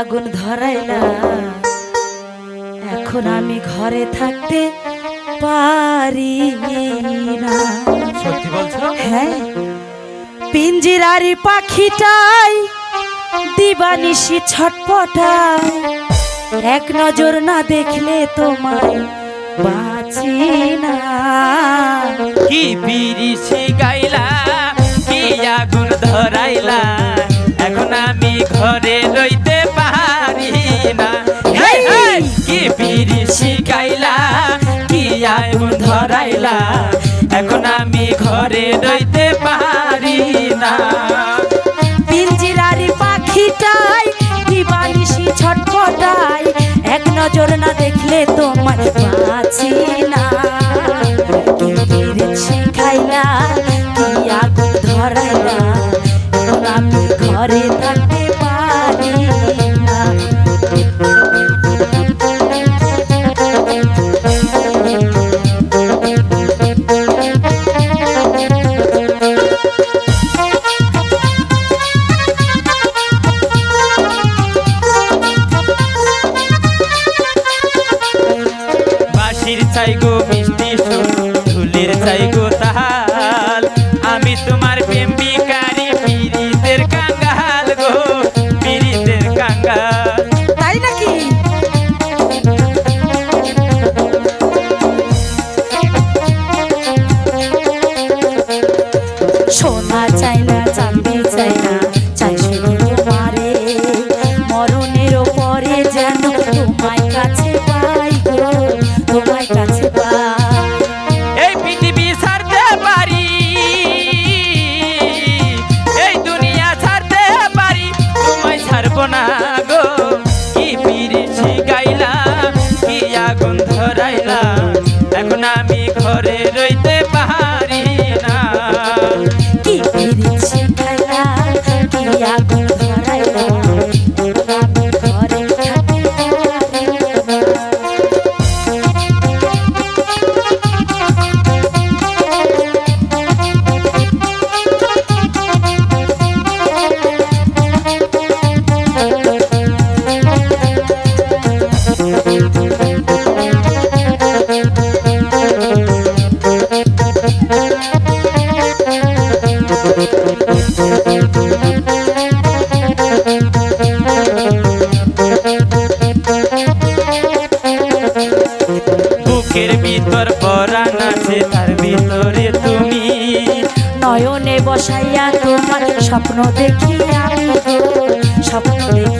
আগুন ধরাইলা এখন আমি ঘরে থাকতে পারি না। সত্যি বলছো? হ্যাঁ পিঞ্জিরারি পাখিটাই দিবানিশি ছটপটায় এক নজর না দেখলে তোমায় বাঁচি না। কি বিরিশি গাইলা কি আগুন ধরাইলা। এখন আমি ঘরে রইতে কি শিখাইলা, কি আগুন ধরাইলা, এখন আমি ঘরে রইতে পারি না। পিঞ্জিরারি পাখিটাই দিবানিশি ছটফটাই, এক নজর না দেখলে তোমার বাঁচি আমি তোমার প্রেম না। আছে তার ভিতরে তুমি। নয়নে বসাইয়া তোমার স্বপ্ন দেখি স্বপ্ন দেখি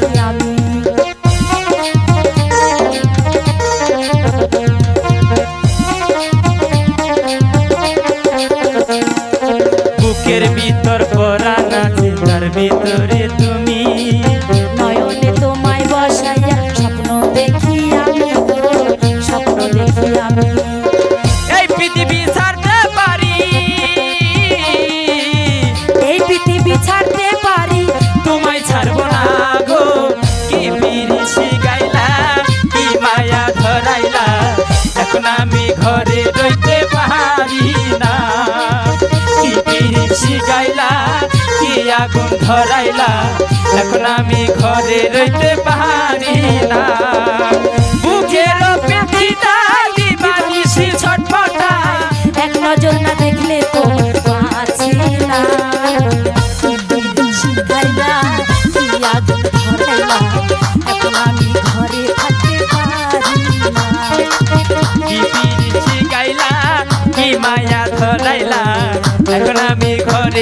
রইতে পারি না। কি বিরিশি গাইলা, কি আগুন ধরাইলা, এখন আমি ঘরে রইতে পারি না। বুকের পেটিটা দিবানিশি ছটফটা, এক নজর